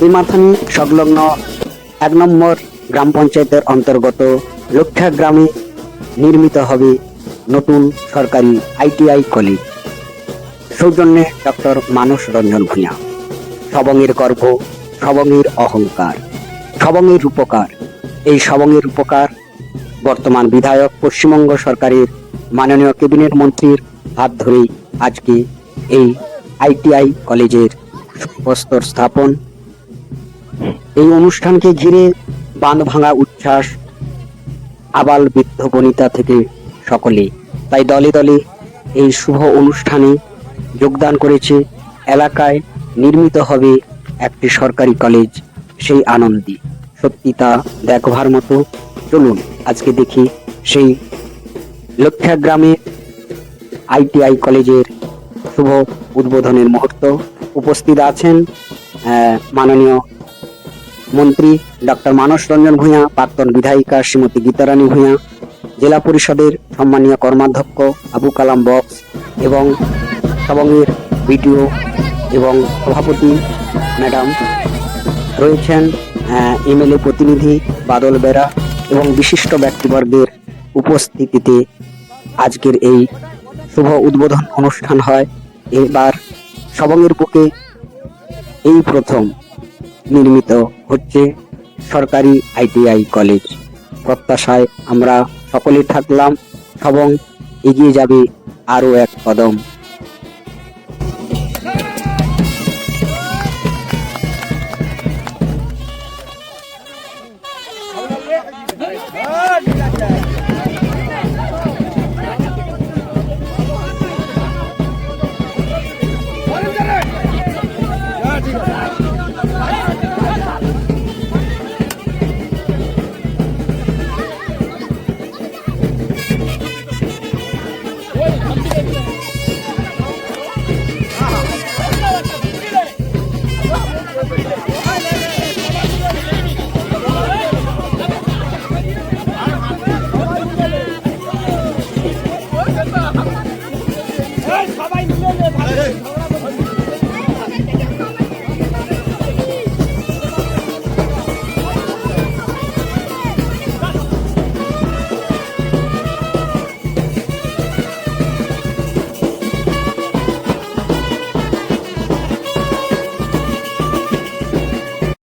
হাতিমাথানি সংলগ্ন এক নম্বর গ্রাম পঞ্চায়েতের অন্তর্গত লক্ষা গ্রামে নির্মিত হবে নতুন সরকারি আইটিআই কলেজ। সৌজন্যে ডক্টর মানস রঞ্জন ভূঁইয়া সবংয়ের গর্ভ সবংয়ের অহংকার, সবংয়ের উপকার। এই সবংয়ের উপকার বর্তমান বিধায়ক পশ্চিমবঙ্গ সরকারের মাননীয় ক্যাবিনেট মন্ত্রীর হাত ধরেই আজকে এই আইটিআই কলেজের প্রস্তর স্থাপন এই অনুষ্ঠানকে ঘিরে বাঁধ ভাঙা উচ্ছ্বাস আবাল বৃদ্ধ বনিতা থেকে সকলে। তাই দলে দলে এই শুভ অনুষ্ঠানে যোগদান করেছে এলাকায় নির্মিত হবে একটি সরকারি কলেজ। সেই আনন্দে সত্যি তা দেখবার মতো চলুন আজকে দেখি সেই লক্ষ্যা গ্রামে আইটিআই কলেজের শুভ উদ্বোধনের মুহূর্ত। উপস্থিত আছেন মাননীয় মন্ত্রী ডক্টর মানস রঞ্জন ভূঁইয়া, প্রাক্তন বিধায়িকা শ্রীমতী গীতারানী ভূঁইয়া, জেলা পরিষদের সম্মানীয় কর্মাধ্যক্ষ আবু কালাম বক্স এবং সবংয়ের বিডিও এবং সভাপতি ম্যাডাম রয়েছেন এমএলএ প্রতিনিধি বাদল বেরা এবং বিশিষ্ট ব্যক্তিবর্গের উপস্থিতিতে আজকের এই শুভ উদ্বোধন অনুষ্ঠান হয়। এবার সবংয়ের বুকে এই প্রথম। নির্মিত হচ্ছে সরকারি আইটিআই কলেজ প্রত্যাশায় আমরা সকলে থাকলাম এবং এগিয়ে যাবে আরও এক কদম Yeah. 바다인위험해 요. 바 다.